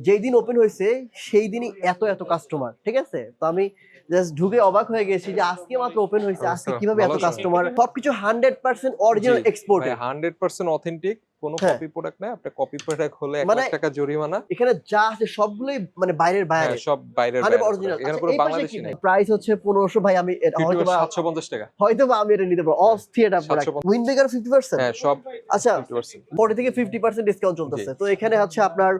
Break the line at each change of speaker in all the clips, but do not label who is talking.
যেই দিন ওপেন হয়েছে সেই দিনই এত এত কাস্টমার ঠিক আছে? তো আমি জাস্ট ঢুকে অবাক হয়ে গেছি যে আজকে মাত্র ওপেন হয়েছে আজকে
আচ্ছা,
কীভাবে এত কাস্টমার সবকিছু hundred percent original export
hundred percent authentic কোনো
হ্যাঁ।
কপি প্রোডাক্ট না আপনার কপি প্রোডাক্ট হলে এক
মানে
লাখ টাকা জরিমানা।
এখানে যা আছে সবগুলোই মানে বাইরের
হ্যাঁ,
বাইরে।
সব বাইরের বাইরের
অরিজিনাল।
এখানে কোনো বাংলাদেশি নেই।
প্রাইস হচ্ছে পনেরোশো ভাই আমি হয়তো বা
সাতশো পঞ্চাশ টাকা।
হয়তো বা আমি এটা নিতে পারব। অফ থিয়েটার প্রোডাক্ট
750
উইন ফিফটি পার্সেন্ট
হ্যাঁ সব
আচ্ছা
ফিফটি পার্সেন্ট
ফোর্টি থেকে ফিফটি পার্সেন্ট ডিসকাউন্ট চলতেছে। তো এখানে হচ্ছে আপনার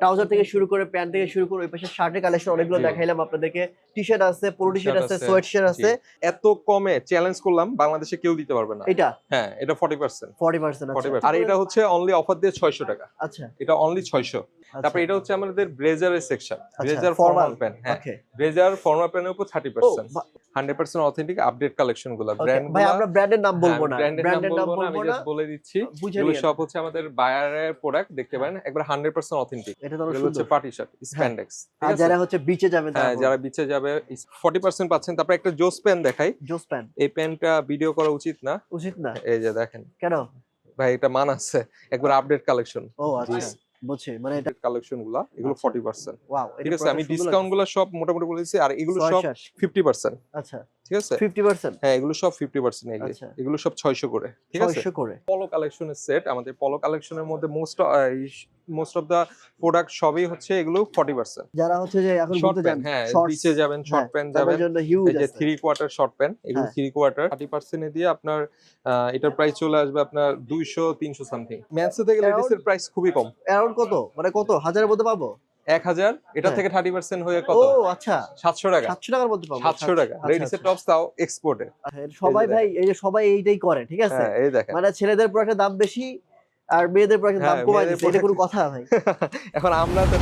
ট্রাউজার থেকে শুরু করে প্যান্ট থেকে শুরু করে ওই পাশে শার্টের কালেকশন অনেকগুলো। দেখাইলাম আপনাদেরকে। টি শার্ট আছে পোলো টি শার্ট আছে সোয়েট শার্ট আছে।
এত কমে চ্যালেঞ্জ করলাম বাংলাদেশে কেউ দিতে পারবে না।
এটা?
হ্যাঁ এটা forty percent
forty percent
forty আর এটা হচ্ছে অনলি অফার দিয়ে ছয়শো টাকা।
আচ্ছা।
এটা অনলি ছয়শো। তারপর এটা হচ্ছে আমাদের ব্রেজারের section blazer
formal।
Formal pant হ্যাঁ।
ওকে
ব্রেজার ফর্মাল প্যান্টের উপর থার্টি
ও
percent hundred percent authentic update কালেকশনগুলো। ব্র্যান্ড
ভাই আমরা ব্র্যান্ডের নাম বলব না।
ব্র্যান্ডের
নাম
বলব না আমি জাস্ট বলে দিচ্ছি। এগুলো সব হচ্ছে আমাদের বায়ারের প্রোডাক্ট দেখতে পারেন। একবার হান্ড্রেড পার্সেন্ট অথেন্টিক
এটা তো
হচ্ছে পার্টি শার্ট স্প্যান্ডেক্স
আর যারা হচ্ছে বিচে যাবেন
হ্যাঁ যারা বিচে যাবে ফর্টি পার্সেন্ট পাচ্ছেন। তারপর একটা জোস প্যান দেখাই।
জোস প্যান্ট
এই প্যান্টটা ভিডিও করা উচিত না?
উচিত না।
এই যে দেখেন।
কেন?
ভাই এটা মান আছে একবার আপডেট কালেকশন
ও আচ্ছা। বুঝছি মানে এটা
কালেকশনগুলা এগুলো
আচ্ছা।
ফর্টি পার্সেন্ট
ওয়াও
ঠিক আছে আমি ডিসকাউন্টগুলো সব মোটামুটি বলেছি আর এগুলো সব ফিফটি পার্সেন্ট
আচ্ছা।
ঠিক আছে?
Fifty percent.
হ্যাঁ এগুলো সব ফিফটি পার্সেন্ট
আচ্ছা।
এগুলো সব ছয়শো করে ঠিক আছে?
ছয়শো করে।
পলো কালেকশনের সেট আমাদের পলো কালেকশনের মধ্যে most most of the product সবই হচ্ছে এগুলো ফর্টি পার্সেন্ট
যারা হচ্ছে যে এখন ঘুরতে যান
হ্যাঁ বিচে যাবেন শর্ট প্যান্ট যাবেন। এই যে
আছে।
থ্রি কোয়ার্টার শর্ট প্যান্ট এগুলো
হ্যাঁ।
থ্রি কোয়ার্টার থার্টি পার্সেন্ট দিয়ে আপনার এটার প্রাইস চলে আসবে আপনার দুইশো তিনশো সামথিং ম্যানসে থেকে লেডিস এর প্রাইস খুবই কম।
অ্যারাউন্ড কত? মানে কত? হাজারের মধ্যে পাবো?
এক হাজার এটা
হ্যাঁ।
থেকে থার্টি পার্সেন্ট হয়ে
ও
কত
আচ্ছা।
সাতশো টাকা।
সাতশো টাকার মধ্যে পাবো।
সাতশো টাকা।
আচ্ছা,
লেডিস
আচ্ছা।
টপস তাও এক্সপোর্টে
আচ্ছা, সবাই ভাই এই যে সবাই এইটাই করে ঠিক আছে?
হ্যাঁ এই দেখেন।
মানে ছেলেদের প্রোডাক্টের দাম বেশি আর মেয়েদের প্রোডাক্টের দাম
হ্যাঁ,
কমাই দিচ্ছে। এটা কোনো কথা ভাই।
এখন আমরা তো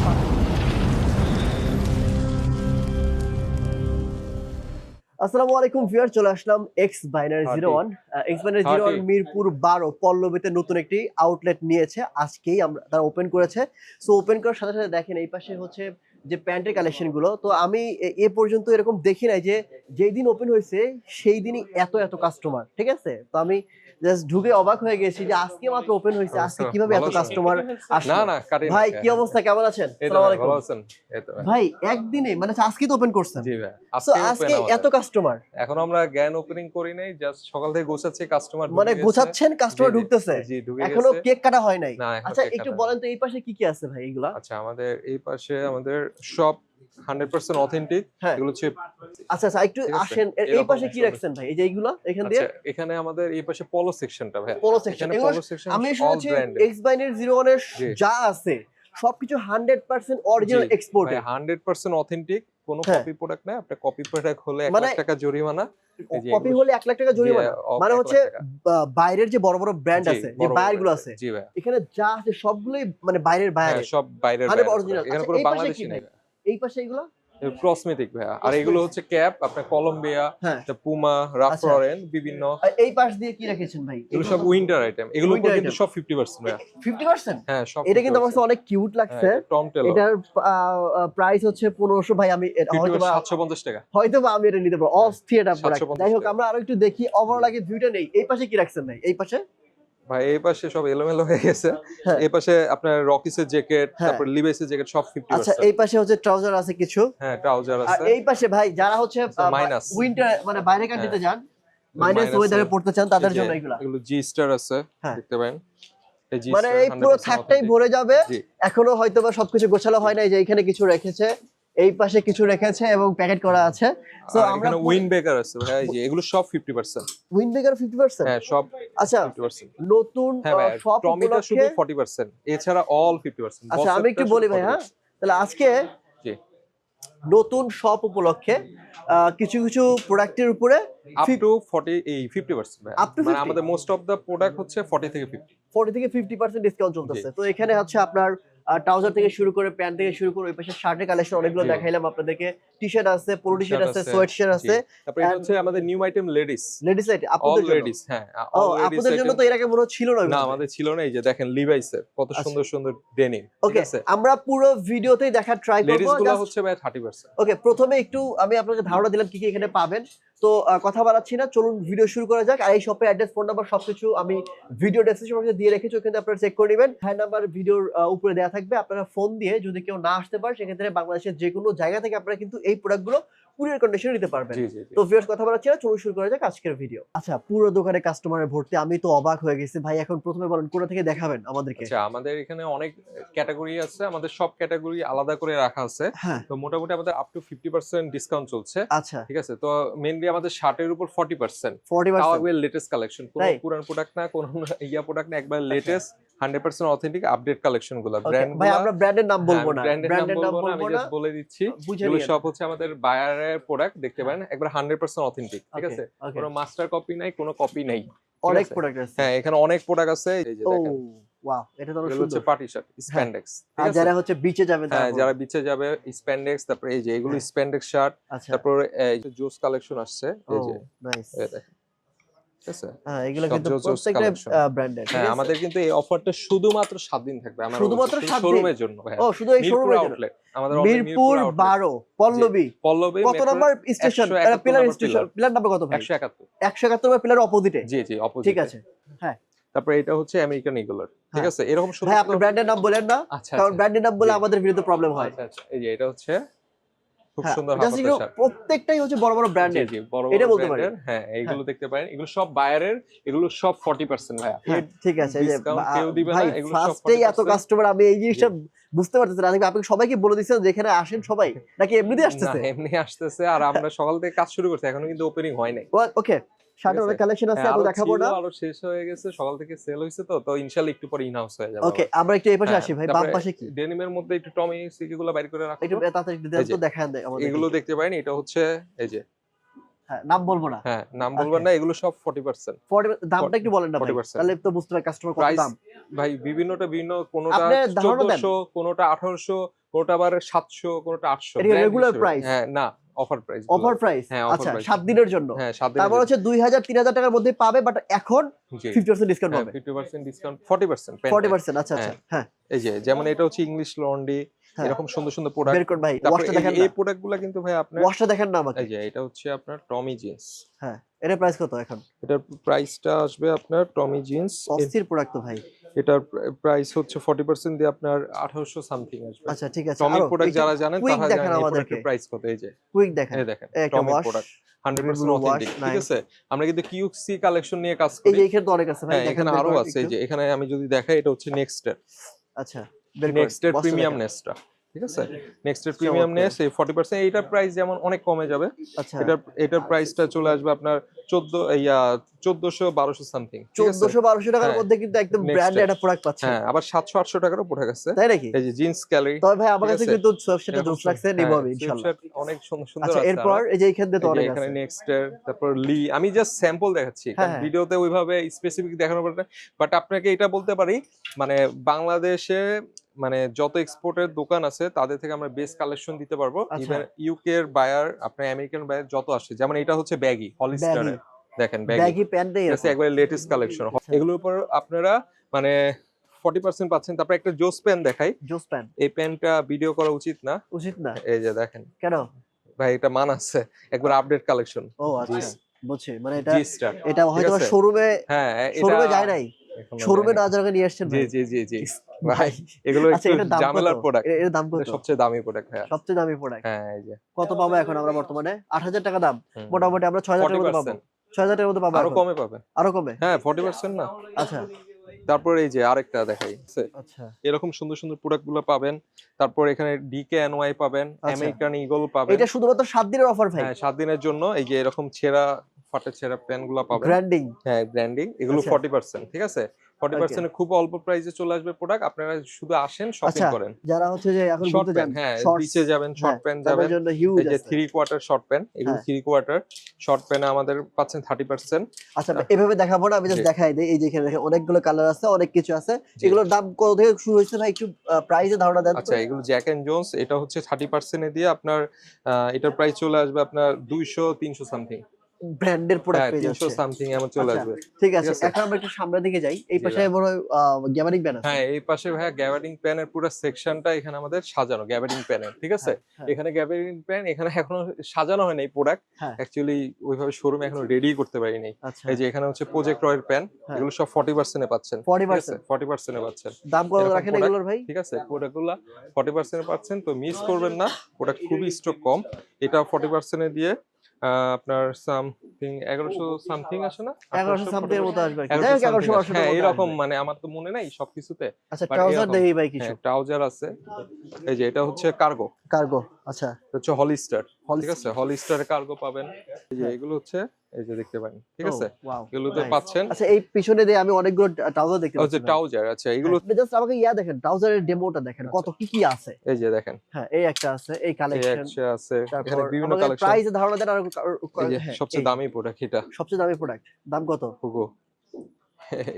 আসসালামু আলাইকুম ভিউয়ার চলে আসলাম X binary zero one X binary zero one Mirpur বারো পল্লবীতে নতুন একটি আউটলেট নিয়েছে। আজকেই আমরা তারা ওপেন করেছে। সো ওপেন করার সাথে সাথে দেখেন এই পাশে হচ্ছে যে প্যান্টের কালেকশনগুলো তো আমি এ- পর্যন্ত এরকম দেখি নাই যে যেই দিন ওপেন হয়েছে সেই দিনই এত এত কাস্টমার ঠিক আছে? তো আমি জাস্ট ঢুকে অবাক হয়ে গেছি যে আজকে মাত্র ওপেন হয়েছে আজকে কীভাবে এত? কাস্টমার
না না কাটি
ভাই কি অবস্থা? কেমন আছেন?
তো
আসসালামু আলাইকুম।
ভালো আছেন? ভাই।
একদিনে মানে আজকে তো ওপেন করছেন।
জি ভাই আজকে
এত কাস্টমার
এখন আমরা জ্ঞান ওপেনিং করি নাই জাস্ট সকাল থেকে গোছাচ্ছি কাস্টমার
মানে গোছাচ্ছেন কাস্টমার। ঢুকতেছে।
জি ঢুকে এখনও
কেক কাটা হয় নাই। আচ্ছা একটু বলেন তো এই পাশে কি কি আছে ভাই এগুলা?
আচ্ছা আমাদের এই পাশে আমাদের সব হান্ড্রেড পার্সেন্ট অথেন্টিক
হ্যাঁ।
এগুলো হচ্ছে
আচ্ছা আচ্ছা একটু আসেন এই পাশে কি রাখছেন ভাই? এই যে এইগুলা এখান দিয়ে?
আচ্ছা এখানে আমাদের এই পাশে পলো সেকশনটা ভাই
পলো সেকশন
পলো সেকশন
আমি শুনেছি এক্স বাইনের জিরো ওয়ানের যা আছে সবকিছু hundred percent original export
hundred percent authentic কোনো
হ্যাঁ।
কপি প্রোডাক্ট না আপনি কপি প্রোডাক্ট হলে এক
মানে
লাখ টাকা জরিমানা।
কপি হলে এক লাখ টাকা জরিমানা। মানে হচ্ছে বাইরের যে বড় বড় ব্র্যান্ড আছে যে
বায়ারগুলো
আছে এখানে যা আছে সবগুলোই মানে বাইরের বায়ার
সব বাইরের মানে
অরিজিনাল
এখানে
পুরো
বাংলাদেশি নেই।
এই পাশে এগুলো?
কসমেটিক ভাইয়া। আর এগুলো হচ্ছে ক্যাপ আপনার কলম্বিয়া
হ্যাঁ।
পুমা রাফ
আচ্ছা।
বিভিন্ন
এই পাশ দিয়ে কি রেখেছেন ভাই?
এগুলো সব উইন্টার আইটেম এগুলো কিন্তু সব ফিফটি পার্সেন্ট ভাইয়া।
ফিফটি পার্সেন্ট
হ্যাঁ সব
এটা কিন্তু আমার কাছে অনেক কিউট লাগছে।
টম টেলর
এটার প্রাইস হচ্ছে পনেরোশো ভাই আমি হয়তো বা
সাতশো পঞ্চাশ টাকা।
হয়তো আমি এটা নিতে পারব। অস্থির এটা প্রোডাক্ট যাই হোক আমরা আরও একটু দেখি। ওভারঅল আগে ভিউটা নেই। এই পাশে কি রাখছেন ভাই? এই পাশে?
ভাই এই পাশে সব এলোমেলো হয়ে গেছে।
হ্যাঁ।
এই পাশে আপনার রকিসের জ্যাকেট
হ্যাঁ।
তারপর লিভাইসের জ্যাকেট সব ফিফটি
আচ্ছা এই পাশে হচ্ছে ট্রাউজার আছে কিছু।
হ্যাঁ ট্রাউজার
আর এই পাশে ভাই যারা হচ্ছে
আচ্ছা, minus।
উইন্টার মানে বাইরে কান্ট্রিতে যান মাইনাস ওয়েদারে পড়তে চান তাদের জন্য এগুলা।
এগুলো জি স্টার আছে
হ্যাঁ।
দেখতে পারেন।
মানে এই পুরো
100%
থাকটাই ভরে যাবে। এখনও হয়তো বা সবকিছু গোছালো হয় নাই যে এখানে কিছু রেখেছে। এই পাশে কিছু রেখেছে এবং প্যাকেট করা আছে।
আর
আমরা
উইন বেকার আছে ভাই যে এগুলো সব 50%
উইন্ডবেগার ফিফটি পার্সেন্ট
হ্যাঁ সব
আচ্ছা
50%
নতুন
হ্যাঁ
সব
টমেটো শুধু 40% এছাড়া অল 50%
আচ্ছা আমি একটু বলি ভাই হ্যাঁ? তাহলে আজকে
জি।
নতুন শপ উপলক্ষে কিছু কিছু প্রোডাক্টের উপরে
আপ টু 40 এই 50% ভাই।
Up to
মানে আমাদের মোস্ট অফ দা প্রোডাক্ট হচ্ছে 40 থেকে 50
ফোর্টি থেকে ফিফটি পার্সেন্ট ডিসকাউন্ট চলতেছে। তো এখানে হচ্ছে আপনার ট্রাউজার থেকে শুরু করে প্যান্ট থেকে শুরু করে ওই পাশে শার্টের কালেকশন অনেকগুলো। দেখাইলাম আপনাদেরকে। টি শার্ট আছে পোলো টি শার্ট আছে সোয়েট শার্ট আছে।
তারপর এটা হচ্ছে আমাদের new item ladies
ladies item আপনাদের জন্য।
লেডিস হ্যাঁ
ও আপনাদের জন্য তো এর আগে মনে ছিল না
না আমাদের ছিল না এই যে দেখেন লিভাইসের কত
আচ্ছা।
সুন্দর সুন্দর ডেনিম ঠিক
ওকে
আছে?
আমরা পুরো ভিডিওতেই দেখার ট্রাই
লেডিস
করবগুলো
হচ্ছে ভাই 30%
ওকে প্রথমে একটু আমি আপনাকে ধারণা দিলাম কি কি এখানে পাবেন। তো কথা বলাচ্ছি না, চলুন ভিডিও শুরু করা যাক। আর এই শপের অ্যাড্রেস ফোন নাম্বার সবকিছু আমি ভিডিও ডেসক্রিপশন বক্সে দিয়ে রেখেছি, ওখানে আপনারা চেক করে নেবেন। হ্যাঁ নাম্বার ভিডিওর উপরে দেওয়া থাকবে। আপনারা ফোন দিয়ে যদি কেউ না আসতে পারে, সেক্ষেত্রে বাংলাদেশের যে কোনো জায়গা থেকে আপনারা কিন্তু এই প্রোডাক্টগুলো কুরিয়ার কন্ডিশনে নিতে পারবেন। তো ভিউয়ার্স কথা বলার ছিল চলুন শুরু করা যাক আজকের ভিডিও আচ্ছা পুরো দোকানে কাস্টমারের ভর্তি আমি তো অবাক হয়ে গেছি। ভাই এখন প্রথমে বলেন কোথা থেকে দেখাবেন আমাদেরকে?
আচ্ছা আমাদের এখানে অনেক ক্যাটাগরি আছে আমাদের সব ক্যাটাগরি আলাদা করে রাখা আছে।
হ্যাঁ।
তো মোটামুটি আমাদের up to fifty percent discount চলছে।
আচ্ছা।
ঠিক আছে? তো মেনলি আমাদের শার্টের উপর ফর্টি পার্সেন্ট
ফর্টি
তাও
পার্সেন্ট
একবার লেটেস্ট কালেকশন কোনো? পুরান প্রোডাক্ট না কোনো ইয়া প্রোডাক্ট না একবার latest hundred percent authentic update কালেকশনগুলো ব্র্যান্ড
ভাই আমরা ব্র্যান্ডের নাম বলব না।
ব্র্যান্ডের
ব্র্যান্ডের
নাম
নাম
বলব না আমি জাস্ট বলে দিচ্ছি। এগুলো সব হচ্ছে আমাদের বায়ারের প্রোডাক্ট দেখতে পারেন একবার হান্ড্রেড পার্সেন্ট অথেন্টিক ঠিক আছে. কোনো মাস্টার কপি নাই কোনো কপি নাই
অনেক প্রোডাক্ট আছে।
হ্যাঁ এখানে অনেক প্রোডাক্ট আছে এই যে দেখেন।
ওয়াও এটা তো অনেক
হচ্ছে পার্টি শার্ট স্প্যান্ডেক্স
আর যারা হচ্ছে বিচে যাবে
হ্যাঁ যারা বিচে যাবে স্প্যান্ডেক্স তারপরে এই যে এগুলো
হ্যাঁ।
স্প্যান্ডেক্স শার্ট তারপর জোস কালেকশন আসছে এই যে
নাইস
দেখেন ঠিক আছে
হ্যাঁ এগুলো কিন্তু প্রত্যেকটা।
হ্যাঁ আমাদের কিন্তু এই অফারটা শুধুমাত্র দিন থাকবে।
শুধুমাত্র
শোরুমের জন্য
ও শুধু এই
মিরপুর
শোরুমের জন্য?
আমাদের
মিরপুর
outlet।
বারো পল্লবী।
পল্লবী
কত number station
171
pillar station pillar number কত ভাই?
একশো একাত্তর।
একশো একাত্তর পিলার অপোজিটে
জি জি অপোজিট
ঠিক আছে হ্যাঁ।
তারপরে এটা হচ্ছে আমেরিকান ইগলার ঠিক
হ্যাঁ।
আছে? এরকম
ভাই আপনি ব্র্যান্ডের নাম বলেন না
আচ্ছা
কারণ
আচ্ছা।
ব্র্যান্ডের নাম বলে আমাদের বিরুদ্ধে প্রবলেম হয়।
আচ্ছা আচ্ছা। এই যে এটা হচ্ছে খুব
হ্যাঁ,
সুন্দর
প্রত্যেকটাই হচ্ছে বড় বড় ব্র্যান্ডের এটা বলতে পারি।
ব্র্যান্ডের হ্যাঁ এগুলো দেখতে পারেন। এগুলো সব বায়ারের এগুলো সব 40% ভাইয়া।
হ্যাঁ, ঠিক আছে এই যে
কেউ দিবে না, এগুলো সব
ফার্স্টেই এত কাস্টমার আমি এই জিনিসটা বুঝতে পারতেছি না। আমি আপনি সবাইকে বলে দিচ্ছেন যে এখানে আসেন সবাই নাকি এমনিতেই আসতেছে?
এমনি আসতেছে আর আমরা সকাল থেকে কাজ শুরু করছি এখনও কিন্তু ওপেনিং হয় নাই।
ওকে শার্টের অনেক কালেকশন আছে
হ্যাঁ,
এত দেখাবো না।
আরও শেষ হয়ে গেছে সকাল থেকে সেল হয়েছে তো তো ইনশাআল্লাহ একটু পরে ইন হাউস হয়ে যাবে
ওকে আমরা একটু এই পাশে আসি ভাই বাম পাশে কি?
ডেনিমের মধ্যে একটু টমি বাইর করে রাখো
একটু তাড়াতাড়ি ডিটেইলস তো দেখান দেয় আমাদের
এগুলো দেখতে পারেন এটা হচ্ছে এই যে।
হ্যাঁ নাম বলব না।
হ্যাঁ নাম বলবেন না এগুলো সব 40%
40 দামটা একটু বলেন না ভাই তাহলে তো বুঝতে পারি কাস্টমার কত দাম।
ভাই বিভিন্নটা বিভিন্ন কোনোটা
আপনার ধারণা দেন।
1400 কোনোটা 1800 কোনোটা আবার 700 কোনোটা 800
এটা
brand
regular
হিসেবে।
price?
হ্যাঁ না। Offer price
offer price?
হ্যাঁ,
আচ্ছা
price।
সাত দিনের জন্য?
হ্যাঁ সাত দিনের
তারপর হচ্ছে দুই হাজার তিন হাজার টাকার মধ্যে পাবে বাট এখন
জি।
ফিফটি পার্সেন্ট ডিসকাউন্ট
হ্যাঁ
পাবে।
50% ডিসকাউন্ট 40% pen
ফর্টি
এ।
পার্সেন্ট আচ্ছা আচ্ছা হ্যাঁ।
এই যে যেমন এটা হচ্ছে ইংলিশ লন্ডি
হ্যাঁ।
এরকম সুন্দর সুন্দর প্রোডাক্ট
বের ভাই ওয়াশটা দেখেন
এই প্রোডাক্টগুলো কিন্তু ভাই আপনার
ওয়াশটা দেখেন না আমাকে।
এই যে এটা হচ্ছে আপনার টমি জিন্স
হ্যাঁ এটা প্রাইস কত এখন?
এটার প্রাইসটা আসবে আপনার টমি জিন্স
অস্থির প্রোডাক্ট তো ভাই।
এটার প্রাইস হচ্ছে 40% দিয়ে আপনার 1800 সামথিং আসবে।
আচ্ছা ঠিক আছে। টমিক
প্রোডাক্ট যারা জানেন তারা জানেন এই
আমাদেরকে।
প্রোডাক্টের প্রাইস কত এই যে।
কুইক দেখেন।
এই দেখেন
এই একটা
প্রোডাক্ট 100% অথেন্টিক ঠিক আছে? আমরা কিন্তু কিউসি কালেকশন নিয়ে কাজ
এই
করি।
যে এখানে তো অনেক আছে ভাই
হ্যাঁ
দেখেন আরও
আছে এই যে এখানে আমি যদি দেখাই এটা হচ্ছে নেক্সট
আচ্ছা boxটা
প্রিমিয়াম
দেখেন।
ঠিক আছে? নেক্সট এর
প্রিমিয়াম।
নেস এই 40% এইটার প্রাইস যেমন অনেক কমে যাবে
আচ্ছা।
এটার এটার প্রাইসটা চলে আসবে আপনার 14 ইয়া 1400 1200 সামথিং ঠিক আছে?
চোদ্দশো বারোশো টাকার
হ্যাঁ।
মধ্যে কিন্তু একদম
ব্র্যান্ড
ব্র্যান্ডেড একটা প্রোডাক্ট পাচ্ছে।
হ্যাঁ আবার 700 800 টাকারও প্রোডাক্ট আছে।
তাই নাকি?
এই যে জিন্স ক্যালারি
তবে ভাই আমার কাছে
আছে।
কিন্তু সোয়েবশার্টটা জোস লাগছে নিবো আমি ইনশাআল্লাহ
অনেক সুন্দর সুন্দর
আচ্ছা
আছে
এরপর এই যে এখান তো অনেক
এখানে
নেক্সট
এর তারপর লি আমি জাস্ট স্যাম্পল দেখাচ্ছি।
হ্যাঁ, হ্যাঁ।
ভিডিওতে ওইভাবে স্পেসিফিক দেখানো পারে বাট আপনাকে এটা বলতে পারি মানে বাংলাদেশে মানে যত এক্সপোর্টের দোকান আছে তাদের থেকে আমরা বেস্ট কালেকশন দিতে পারব।
আচ্ছা।
ইভেন ইউকে এর বায়ার আপনার আমেরিকান বায়ার যত আসে যেমন এটা হচ্ছে ব্যাগি হলিস্টারের দেখেন ব্যাগি ঠিক
আছে
একবারে লেটেস্ট কালেকশন
আচ্ছা।
এগুলোর উপর আপনারা মানে ফর্টি পার্সেন্ট পাচ্ছেন। তারপর একটা জোস পেন দেখাই।
জোস প্যান্ট
এই পেনটা ভিডিও করা উচিত না?
উচিত না।
এই যে দেখেন।
কেন?
ভাই এটা মান আছে। একবার আপডেট কালেকশন
ও আচ্ছা। বুঝছি। মানে এটা এটা হয়তো শোরুমে
হ্যাঁ
শোরুমে যায় নাই? শোরুমে। না যাওয়ার নিয়ে আসছেন
জি জি জি জি।
ভাই
এগুলো
আচ্ছা
একটু
কত? প্রোডাক্টের দাম কত?
সবচেয়ে দামি প্রোডাক্ট হ্যাঁ
সবচেয়ে দামি প্রোডাক্ট
হ্যাঁ এই যে।
কত পাবো এখন আমরা বর্তমানে? আট হাজার টাকা দাম। মোটামুটি আমরা ছয় হাজার টাকার মতো পাবো
40%
ছয় হাজার টাকার মধ্যে পাবো আরও
কমে পাবে
আরও কমে?
হ্যাঁ ফর্টি পার্সেন্ট না।
আচ্ছা।
তারপর এই যে আরেকটা দেখাই
আচ্ছা।
এরকম সুন্দর সুন্দর প্রোডাক্টগুলো পাবেন। তারপর এখানে ডিকে এনওয়াই পাবেন
আচ্ছা।
আমেরিকান ইগল পাবেন।
এটা শুধুমাত্র সাত দিনের অফার ভাই?
হ্যাঁ সাত দিনের জন্য এই যে এরকম ছেঁড়া ফাটা ছেঁড়া প্যানগুলো পাবেন।
ব্র্যান্ডিং
হ্যাঁ ব্র্যান্ডিং এগুলো
আচ্ছা।
ফর্টি পার্সেন্ট ঠিক আছে? ফর্টি পার্সেন্ট খুব অল্প প্রাইসে চলে আসবে প্রোডাক্ট আপনারা শুধু আসেন শপিং
আচ্ছা,
করেন।
যারা হচ্ছে যে এখন ঘুরতে যান
হ্যাঁ বিচে যাবেন শর্ট প্যান্ট যাবেন। এই যে
আছে।
থ্রি কোয়ার্টার শর্ট প্যান্ট এগুলো
হ্যাঁ।
থ্রি কোয়ার্টার শর্ট প্যান্ট আমাদের পাচ্ছেন থার্টি পার্সেন্ট
আচ্ছা এভাবে দেখাবো না আমি জাস্ট দেখাই দিই। এই যে এখানে দেখেন অনেকগুলো কালার আছে অনেক কিছু আছে। এগুলোর দাম কত থেকে শুরু হয়েছে ভাই? একটু প্রাইসে ধারণা দেন
আচ্ছা এগুলো জ্যাক এন্ড জোন্স এটা হচ্ছে থার্টি পার্সেন্টে দিয়ে আপনার এটার প্রাইস চলে আসবে আপনার দুইশো তিনশো সামথিং
ব্র্যান্ডের
হ্যাঁ
প্রোডাক্ট পেয়ে যাচ্ছে।
সামথিং এমন চলে
আচ্ছা,
আসবে।
ঠিক আছে। এখন আমরা একটু সামনের দিকে যাই। এই পাশে বড় গ্যামারিং ব্যান আছে।
হ্যাঁ এই পাশে ভাইয়া গ্যাবার্ডিং প্যানের পুরো সেকশনটা এখানে আমাদের সাজানো গ্যাবার্ডিং প্যানের ঠিক আছে?
হ্যাঁ।
এখানে গ্যাবার্ডিং প্যান এখানে এখনও সাজানো হয়নি প্রোডাক্ট
হ্যাঁ।
অ্যাকচুয়ালি ওইভাবে শোরুমে এখনও রেডি করতে পারিনি।
আচ্ছা।
এই যে এখানে হচ্ছে প্রজেক্ট রয়ের প্যান
হ্যাঁ।
এগুলো সব ফর্টি পার্সেন্টে পাচ্ছেন
40%
ফর্টি পার্সেন্টে পাচ্ছেন।
দাম কত রাখেন এগুলোর ভাই?
ঠিক আছে? প্রোডাক্টগুলো ফর্টি পার্সেন্টে পাচ্ছেন তো মিস করবেন না। প্রোডাক্ট খুবই স্টক কম। এটা ফর্টি পার্সেন্টে দিয়ে আপনার সামথিং এগারোশো সামথিং আসে না?
এগারোশো সামথিং এর মতো আসবে কি। যাই হোক, এগারোশো
something হ্যাঁ এরকম মানে আমার তো মনে নাই সবকিছুতে
আচ্ছা ট্রাউজার। দেখি ভাই কিছু।
হ্যাঁ ট্রাউজার আছে। এই যে এটা হচ্ছে কার্গো
কার্গো আচ্ছা।
হচ্ছে হলিস্টার। ঠিক আছে হলিস্টারে কার্গো পাবেন। এই যে
হ্যাঁ।
এগুলো হচ্ছে এই যে দেখতে পারেন ঠিক আছে? এগুলো তো পাচ্ছেন।
আচ্ছা এই পিছনে দিয়ে আমি অনেকগুলো ট্রাউজার দেখতে পাচ্ছি
ট্রাউজার আচ্ছা এগুলো
আপনি জাস্ট আমাকে ইয়া দেখেন ট্রাউজারের ডেমোটা দেখেন কত কি কি আছে?
এই যে দেখেন।
হ্যাঁ এই একটা আছে এই
এই
কালেকশন
একটা আছে এখানে বিভিন্ন কালেকশন
প্রাইস ধারণা দেন আর
এই
হ্যাঁ,
সবচেয়ে দামি প্রোডাক্ট এটা।
সবচেয়ে দামি প্রোডাক্ট দাম কত?
হুগো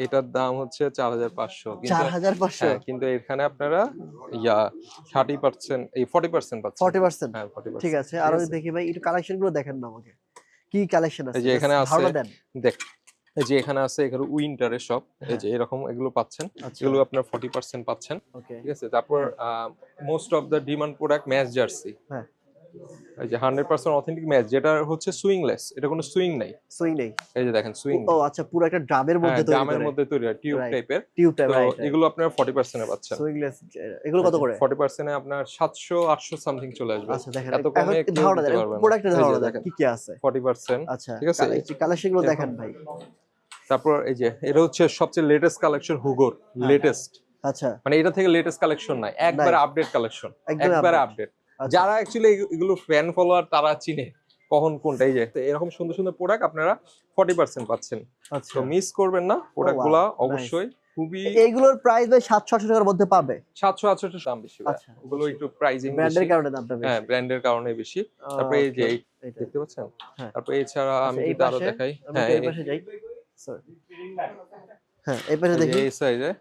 এটার দাম হচ্ছে চার হাজার পাঁচশো।
চার হাজার পাঁচশো?
হ্যাঁ কিন্তু এখানে আপনারা ইয়া থার্টি পার্সেন্ট এই ফর্টি পার্সেন্ট পাচ্ছেন।
ফর্টি পার্সেন্ট
হ্যাঁ
ঠিক আছে আর। দেখি ভাই একটু কালেকশনগুলো দেখেন না আমাকে। কি কালেকশন আছে?
যে এখানে আছে, দেখ এই যে এখানে আছে এখানে উইন্টারের সব এই যে এরকম এগুলো পাচ্ছেন
আচ্ছা।
এগুলো আপনার ফর্টি পার্সেন্ট পাচ্ছেন। ঠিক আছে তারপর most of the demand product match jersey
হ্যাঁ।
এই যে হান্ড্রেড পার্সেন্ট অথেন্টিক ম্যাচ যেটা হচ্ছে সুইংলেস এটা কোনো সুইং নাই।
সুইং নেই।
এই যে দেখেন সুইং
ও আচ্ছা পুরো একটা ড্রামের মধ্যে তৈরি
জামের
করে।
মধ্যে তৈরি হয় টিউব টাইপের
টিউব টাইপ
এগুলো আপনার ফর্টি পার্সেন্টে পাচ্ছেন।
সুইংলেস এগুলো কত করে?
ফর্টি পার্সেন্টে আপনার সাতশো আটশো সামথিং চলে আসবে।
আচ্ছা দেখেন
এত কমে
ধারণা দেন। প্রোডাক্টের ধারণা দেন কি কি আছে?
ফর্টি পার্সেন্ট
আচ্ছা
ঠিক আছে?
গুলো দেখেন। ভাই।
তারপর এই যে এটা হচ্ছে সবচেয়ে লেটেস্ট কালেকশন হুগোর
হ্যাঁ।
লেটেস্ট
আচ্ছা।
মানে এটা থেকে লেটেস্ট কালেকশন নাই একবারে আপডেট কালেকশন একবারে আপডেট। যারা অ্যাকচুয়ালি এগুলো ফ্যান ফলোয়ার তারা চিনে কখন কোনটাই এই যে তো এরকম সুন্দর সুন্দর প্রোডাক্ট আপনারা ফর্টি পার্সেন্ট পাচ্ছেন।
আচ্ছা।
তো মিস করবেন না
প্রোডাক্টগুলা
অবশ্যই। খুবই
এইগুলোর প্রাইস ভাই সাতশো আটশো টাকার মধ্যে পাবে।
সাতশো আটশো দাম বেশি ভাই।
আচ্ছা।
ওগুলো একটু প্রাইজিং
ব্র্যান্ডের কারণে দামটা বেশি।
হ্যাঁ ব্র্যান্ডের কারণে বেশি। তারপরে এই যে
Okay,
এই
এটা।
দেখতে পাচ্ছেন?
হ্যাঁ।
তারপরে এছাড়া আমি
আচ্ছা, আরও
দেখাই। হ্যাঁ
এই
এই-
পাশে যাই। হ্যাঁ এই পাশে দেখি।
এই সাইজে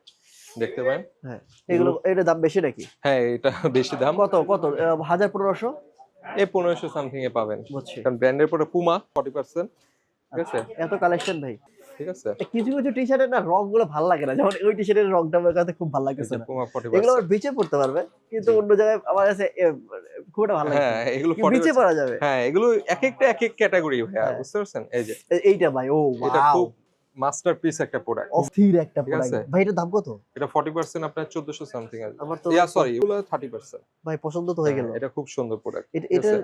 দেখতে পারেন।
হ্যাঁ এগুলো এটার দাম বেশি নাকি?
হ্যাঁ এটা বেশি দাম।
কত কত? হাজার পনেরোশো?
এই পনেরোশো সামথিং এ পাবেন।
বুঝছি।
কারণ ব্র্যান্ডের পরে পুমা ফর্টি পার্সেন্ট ঠিক আছে?
এত কালেকশন ভাই।
ঠিক আছে?
কিছু কিছু টি শার্টের না রংগুলো ভালো লাগে না। যেমন ওই টি শার্টের রংটা আমার কাছে খুব ভালো
ফর্টি
এগুলো আবার বেঁচে পড়তে পারবে। কিন্তু অন্য জায়গায় আমার কাছে খুব একটা ভালো লাগে
হ্যাঁ এগুলো
বেঁচে পড়া যাবে।
হ্যাঁ এগুলো এক একটা এক এক ক্যাটাগরি ভাইয়া
হ্যাঁ।
বুঝতে পারছেন? এই যে।
এইটা ভাই ও ওয়াও
মাস্টারপিস একটা প্রোডাক্ট
অস্থির একটা প্রোডাক্ট ভাই এটার দাম কত?
এটা ফর্টি পার্সেন্ট আপনার চোদ্দশো সামথিং আসবে
আমার তো
ইয়া সরি এগুলো থার্টি পার্সেন্ট
ভাই পছন্দ তো হয়ে গেল।
এটা খুব সুন্দর প্রোডাক্ট
এটা এটা
আছে।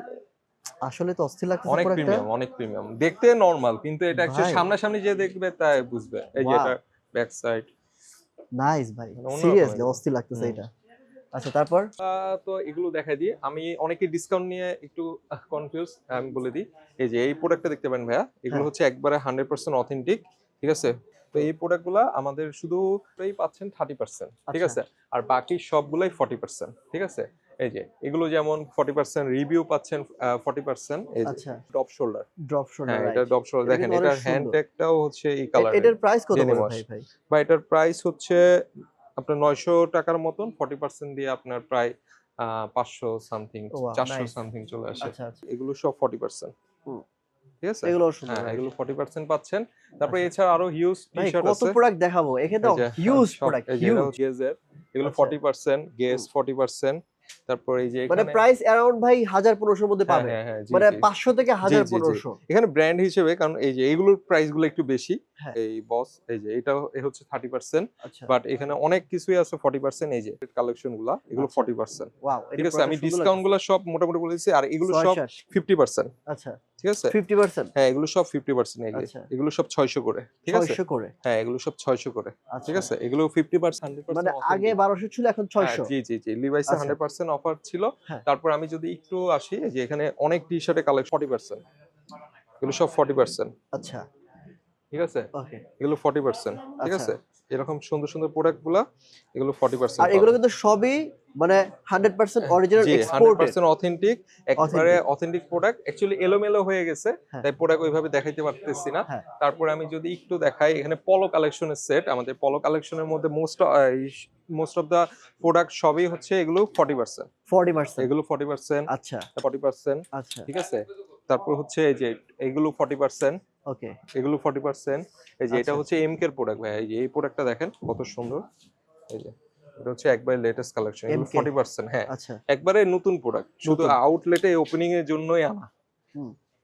আসলে তো অস্থির লাগতেছে
অনেক প্রিমিয়াম অনেক প্রিমিয়াম দেখতে নরমাল কিন্তু এটা অ্যাকচুয়ালি সামনাসামনি যে দেখবে তাই বুঝবে। এই যে এটা ব্যাক সাইড
নাইস ভাই।
মানে
সিরিয়াসলি অস্থির লাগতেছে এটা। আচ্ছা তারপর?
তো এগুলো দেখাই দিই। আমি অনেকে ডিসকাউন্ট নিয়ে একটু কনফিউজ আমি বলে দিই। এই যে এই প্রোডাক্টটা দেখতে পারেন ভাইয়া এগুলো
হ্যাঁ।
হচ্ছে একবারে হান্ড্রেড পার্সেন্ট অথেন্টিক ঠিক আছে? তো এই প্রোডাক্টগুলো আমাদের শুধু পাচ্ছেন থার্টি পার্সেন্ট ঠিক
আচ্ছা।
আছে? আর বাকি সবগুলাই ফর্টি পার্সেন্ট ঠিক আছে? এই যে এগুলো যেমন ফর্টি পার্সেন্ট রিভিউ পাচ্ছেন ফর্টি পার্সেন্ট এই যে টপ শোল্ডার
ড্রপ শোল্ডার
এটা টপ শোল্ডার দেখেন এটার হ্যান্ড। ট্যাগটাও হচ্ছে এই কালার
এটার প্রাইস কত ভাই ভাই?
বা এটার প্রাইস হচ্ছে আপনার নয়শো টাকার মতন ফর্টি পার্সেন্ট দিয়ে আপনার প্রায় পাঁচশো সামথিং
Oh, wow,
চারশো
nice.
সামথিং চলে আসে।
আচ্ছা আচ্ছা।
এগুলো সব ফর্টি পার্সেন্ট
হুম।
ঠিক আছে?
এগুলো সুন্দর
হ্যাঁ এগুলো পাচ্ছেন। তারপরে
আচ্ছা।
এছাড়া আরও হিউজ টি
ভাই
শার্ট
কত প্রোডাক্ট দেখাবো? এখানে তো হিউজ প্রোডাক্ট হিউজ
গেজের এগুলো তারপর এই যে
মানে প্রাইস অ্যারাউন্ড ভাই মধ্যে
হ্যাঁ,
পাবে
হ্যাঁ,
মানে থেকে হাজার
জি, জি।
পনেরোশো।
এখানে ব্র্যান্ড হিসেবে কারণ এই যে এইগুলোর প্রাইসগুলো একটু বেশি। এই বস এই যে এটা হচ্ছে থার্টি পার্সেন্ট
আচ্ছা।
বাট এখানে অনেক কিছুই আছে ফর্টি পার্সেন্ট এই যে কালেকশনগুলা এগুলো
আচ্ছা।
ফর্টি পার্সেন্ট
ওয়াও
ঠিক আছে আমি ডিসকাউন্টগুলো সব মোটামুটি বলেছি আর এগুলো সব ফিফটি পার্সেন্ট
আচ্ছা।
ঠিক আছে?
ফিফটি পার্সেন্ট
হ্যাঁ এগুলো সব ফিফটি পার্সেন্ট এই যে।
আচ্ছা।
এগুলো সব ছয়শো করে ঠিক আছে?
ছয়শো করে?
হ্যাঁ এগুলো সব ছয়শো করে
আচ্ছা।
ঠিক আছে? এগুলো ফিফটি পার্সেন্ট
মানে আগে বারোশো ছিল এখন ছয়শো।
জি জি জি লিভাইসে
আচ্ছা।
হান্ড্রেড পার্সেন্ট অফার ছিল।
হ্যাঁ।
তারপর আমি যদি একটু আসি যে এখানে অনেক টি শার্টে কালেক্ট ফর্টি পার্সেন্ট এগুলো সব ফর্টি পার্সেন্ট
আচ্ছা।
ঠিক আছে?
ওকে
এগুলো ফর্টি পার্সেন্ট ঠিক
আচ্ছা।
আছে? এরকম সুন্দর সুন্দর প্রোডাক্টগুলা এগুলো ফর্টি পার্সেন্ট
আর এগুলো কিন্তু সবই মানে হান্ড্রেড পার্সেন্ট অরিজিনাল
জি হান্ড্রেড
এক্সপোর্টেড
পার্সেন্ট অথেন্টিক একবারে অথেন্টিক প্রোডাক্ট অ্যাকচুয়ালি এলোমেলো হয়ে গেছে
হ্যাঁ।
তাই প্রোডাক্ট ওইভাবে দেখাইতে পারতেছি না।
হ্যাঁ।
তারপরে আমি যদি একটু দেখাই এখানে পলো কালেকশনের সেট আমাদের পলো কালেকশনের মধ্যে most most of the product সবই হচ্ছে এগুলো ফর্টি পার্সেন্ট
ফর্টি পার্সেন্ট
এগুলো ফর্টি পার্সেন্ট
আচ্ছা।
ফর্টি পার্সেন্ট
আচ্ছা।
ঠিক আছে? তারপর হচ্ছে এই যে এগুলো ফর্টি পার্সেন্ট
ওকে।
এগুলো ফর্টি পার্সেন্ট এই যে এটা
আচ্ছা।
হচ্ছে এম কের প্রোডাক্ট ভাই। এই যে এই প্রোডাক্টটা দেখেন কত সুন্দর। এই যে এটা হচ্ছে একবারে লেটেস্ট কালেকশন এগুলো
MK
ফর্টি পার্সেন্ট হ্যাঁ।
আচ্ছা।
একবারে নতুন প্রোডাক্ট শুধু আউটলেটে ওপেনিং এর জন্যই আনা।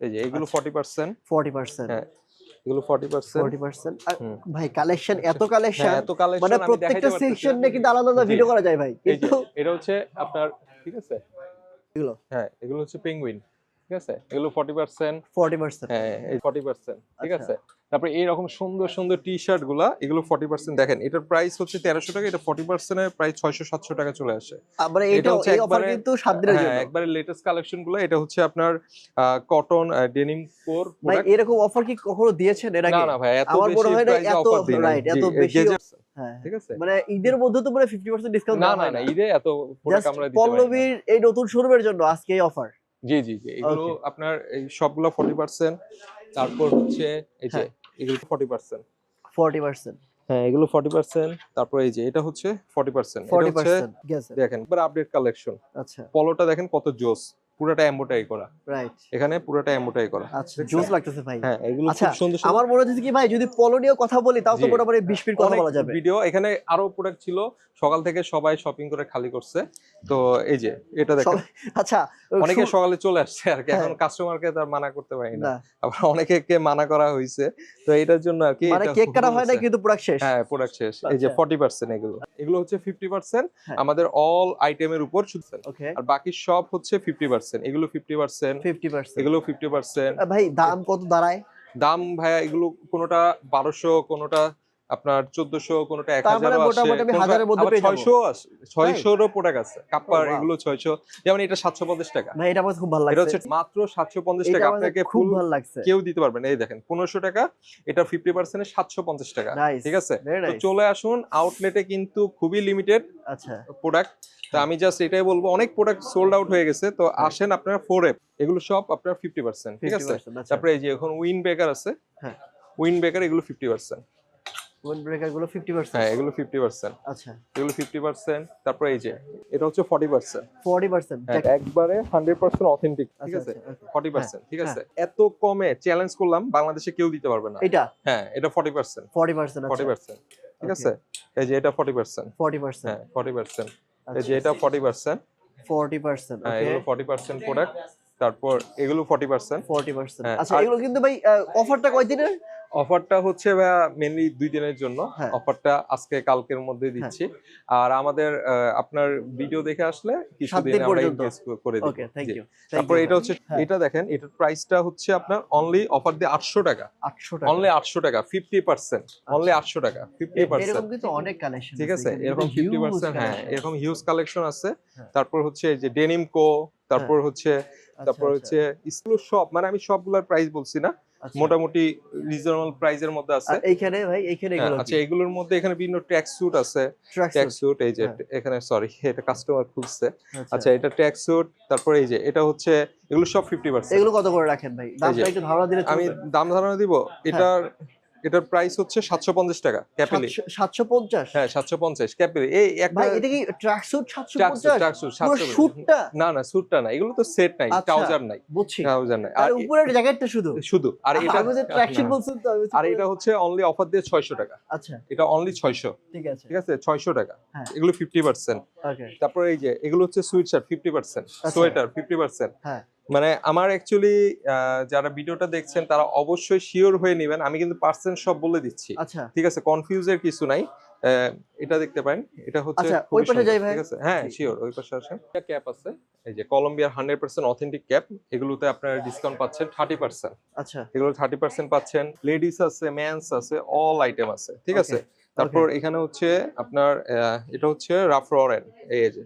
এই যে এগুলো
আচ্ছা।
ফর্টি পার্সেন্ট
40%
হ্যাঁ এগুলো ফর্টি পার্সেন্ট
40% আর ভাই কালেকশন এত
হ্যাঁ
কালেকশন
এত কালেকশন
মানে প্রত্যেকটা সেকশন নিয়ে কিন্তু আলাদা আলাদা ভিডিও করা যায় ভাই। কিন্তু
এটা হচ্ছে আপনার ঠিক আছে?
এগুলো।
হ্যাঁ এগুলো হচ্ছে পেঙ্গুইন ঠিক আছে? এগুলো
40%
হ্যাঁ এই ঠিক
আচ্ছা।
আছে? তারপরে সুন্দর সুন্দর টি শার্টগুলা এগুলো ফর্টি পার্সেন্ট দেখেন এটার প্রাইস হচ্ছে টাকা এটা প্রায় টাকা চলে আসে।
মানে
এটা
এটা
হচ্ছে
এই অফার কিন্তু 7 দিনের
হ্যাঁ
জন্য।
একবারে লেটেস্ট কালেকশনগুলো এটা হচ্ছে আপনার কটন ডেনিম কোর
ভাই এরকম অফার কি কখনো দিয়েছেন এর আগে?
না না ভাই এত
আমার মনে
বেশি প্রাইসে
এত-
অফার দিই
right, এত বেশি হ্যাঁ
ঠিক আছে?
মানে ঈদের মধ্যে তো পুরো 50% ডিসকাউন্ট
না না না
না।
ঈদে এত প্রোডাক্ট আমরা দিতে পারি
পল্লবীর এই নতুন শোরুমের জন্য আজকে এই অফার
জি জি জি। এগুলো আপনার এই সবগুলো ফর্টি পার্সেন্ট তারপর হচ্ছে এই যে
হ্যাঁ।
এগুলো ফর্টি পার্সেন্ট
40%
হ্যাঁ এগুলো ফর্টি পার্সেন্ট তারপর এই যে এটা হচ্ছে ফর্টি পার্সেন্ট এটা হচ্ছে দেখেন এবার আপডেট কালেকশন
আচ্ছা।
পলোটা দেখেন কত জোস। পুরোটা এম্বোটারি করা।
রাইট
এখানে পুরোটা এম্বোটারি করা।
আচ্ছা? জোস লাগতেছে ভাই।
হ্যাঁ এগুলো
আচ্ছা,
খুব সুন্দর
আমার মনে হচ্ছে কি ভাই যদি পলো নিয়ে কথা বলি তাও তো
জি।
মোটামুটি 20 মিনিট কথা বলা যাবে।
ভিডিও এখানে আরও প্রোডাক্ট ছিল সকাল থেকে সবাই শপিং করে খালি করছে। তো এই যে এটা দেখেন।
আচ্ছা
অনেকে সকালে চলে আসছে আর কি এখন
হ্যাঁ।
কাস্টমারকে তার মানা করতে পারি না। আবার অনেকে কে মানা করা হয়েছে তো এটার জন্য আর কি
মানে কেক কাটা হয় না কিন্তু প্রোডাক্ট শেষ।
হ্যাঁ প্রোডাক্ট শেষ। এই যে
আচ্ছা।
ফর্টি পার্সেন্ট এগুলো। এগুলো হচ্ছে ফিফটি পার্সেন্ট
হ্যাঁ।
আমাদের অল আইটেমের উপর শুধু। আর বাকি সব হচ্ছে ফিফটি পার্সেন্ট এগুলো ফিফটি পার্সেন্ট
50%
এগুলো ফিফটি পার্সেন্ট
ভাই দাম কত দাঁড়ায়?
দাম ভাইয়া এগুলো কোনোটা বারোশো কোনোটা আপনার চোদ্দশো কোনোটা এক
মানে
হাজারও আসে
যাব।
ছয়শো আছে ছয়শোরও প্রোডাক্ট আছে। কাপ্পার
Oh,
এগুলো ছয়শো। যেমন এটা সাতশো পঞ্চাশ টাকা।
ভাই এটা আমার খুব ভালো
এটা
লাগছে।
হচ্ছে মাত্র সাতশো পঞ্চাশ টাকা। আপনাকে
খুব ভালো লাগছে।
কেউ দিতে পারবে না। এই দেখেন পনেরোশো টাকা এটা ফিফটি পার্সেন্ট সাতশো পঞ্চাশ টাকা। ঠিক আছে? তো চলে আসুন আউটলেটে কিন্তু খুবই লিমিটেড
আচ্ছা।
প্রোডাক্ট তো আমি জাস্ট এটাই বলব অনেক প্রোডাক্ট সোল্ড আউট হয়ে গেছে। তো আসেন আপনার ফোর এফ এগুলো সব আপনার ফিফটি পার্সেন্ট ঠিক আছে?
50% আচ্ছা।
তারপরে এই যে এখন উইন বেকার আছে।
হ্যাঁ।
উইন বেকার এগুলো ফিফটি পার্সেন্ট
ব্রেকারগুলো 50%
হ্যাঁ এগুলো
আচ্ছা।
এগুলো ফিফটি পার্সেন্ট তারপরে এই যে এটা হচ্ছে ফর্টি পার্সেন্ট
40%
একবারে হান্ড্রেড পার্সেন্ট অথেন্টিক ঠিক
আচ্ছা
আছে?
আচ্ছা,
ঠিক আছে? এত কমে চ্যালেঞ্জ করলাম বাংলাদেশে কেউ দিতে পারবে না।
এটা
হ্যাঁ এটা ফর্টি পার্সেন্ট
40%
ফর্টি
আচ্ছা।
পার্সেন্ট ঠিক আছে? এই যে এটা ফর্টি পার্সেন্ট
40%
হ্যাঁ এই যে এটা ফর্টি পার্সেন্ট
40%
হ্যাঁ এগুলো ফর্টি পার্সেন্ট প্রোডাক্ট তারপর এগুলো ফর্টি পার্সেন্ট
40%
হ্যাঁ,
আচ্ছা এগুলো কিন্তু ভাই অফারটা কয় দিনের?
অফারটা হচ্ছে ভাইয়া মেনলি দুই দিনের জন্য।
হ্যাঁ।
অফারটা আজকে কালকের মধ্যে দিচ্ছি। আর আমাদের আপনার ভিডিও দেখে আসলে কিছুদিন আমরা engage করে দিই
ওকে থ্যাংক ইউ
তারপর এটা হচ্ছে
হ্যাঁ।
এটা দেখেন এটার প্রাইসটা হচ্ছে আপনার অনলি অফার দিয়ে আটশো টাকা।
800 টাকা।
অনলি আটশো টাকা ফিফটি পার্সেন্ট অনলি আটশো টাকা ফিফটি
এ- এরকম
পার্সেন্ট
কিন্তু অনেক কালেকশন
ঠিক আছে এরকম ফিফটি পার্সেন্ট হ্যাঁ এরকম হিউজ কালেকশন আছে।
হ্যাঁ।
তারপর হচ্ছে এই যে ডেনিম কো তারপর হচ্ছে
আচ্ছা,
তারপর হচ্ছে স্কুল সব মানে আমি সবগুলোর প্রাইস বলছি না। মোটামুটি রিজনেবল প্রাইজের মধ্যে আছে।
এইখানে ভাই এইখানে
হ্যাঁ,
এগুলো
আচ্ছা এগুলোর মধ্যে এখানে বিভিন্ন ট্যাক্স স্যুট আছে। ট্যাক্স স্যুট এই যে
হ্যাঁ।
এখানে সরি এটা কাস্টমার খুলছে আচ্ছা। এটা ট্যাক্স স্যুট তারপর এই যে এটা হচ্ছে এগুলো সব ফিফটি পার্সেন্ট
এগুলো কত করে রাখেন ভাই? দামটা একটু ধারণা দিলে
আমি দাম ধারণা দিব এটার এটার প্রাইস হচ্ছে সাতশো পঞ্চাশ টাকা ক্যাপিলি
750
হ্যাঁ সাতশো পঞ্চাশ ক্যাপিলি এই একটা
ভাই এটা কি ট্র্যাক স্যুট 750
ট্রাকস্যুট
পুরো
সাতশো
স্যুটটা
না না স্যুটটা না এগুলো তো সেট নাই
আচ্ছা।
ট্রাউজার নাই।
বুঝছি।
ট্রাউজার নাই।
আর উপরের জ্যাকেটটা শুধু?
শুধু। আর এটা
আমি যে ট্র্যাক স্যুট বলছেন তো
আর এটা হচ্ছে অনলি অফার দিয়ে ছয়শো টাকা।
আচ্ছা।
এটা অনলি ছয়শো।
ঠিক আছে।
ঠিক আছে? ছয়শো টাকা।
হ্যাঁ।
এগুলো ফিফটি পার্সেন্ট
ওকে
তারপর এই যে এগুলো হচ্ছে sweatshirt fifty percent sweater fifty percent
হ্যাঁ।
মানে আমার অ্যাকচুয়ালি যারা ভিডিওটা দেখছেন তারা অবশ্যই শিওর হয়ে নেবেন। আমি কিন্তু পার্সেন্ট সব বলে দিচ্ছি।
আচ্ছা।
ঠিক আছে? কনফিউজের কিছু নাই। এটা দেখতে পারেন। এটা হচ্ছে
আচ্ছা, ওই পাশে যাই ভাই।
ঠিক আছে? হ্যাঁ শিওর ওই পাশে আসেন। একটা ক্যাপ আছে। এই যে কলম্বিয়ার হান্ড্রেড পার্সেন্ট অথেন্টিক ক্যাপ এগুলোতে আপনারা ডিসকাউন্ট পাচ্ছেন থার্টি পার্সেন্ট
আচ্ছা।
এগুলো থার্টি পার্সেন্ট পাচ্ছেন। লেডিস আছে মেন্স আছে অল আইটেম আছে। ঠিক আছে? তারপর এখানে হচ্ছে আপনার এটা হচ্ছে রাফ ররেন এই যে।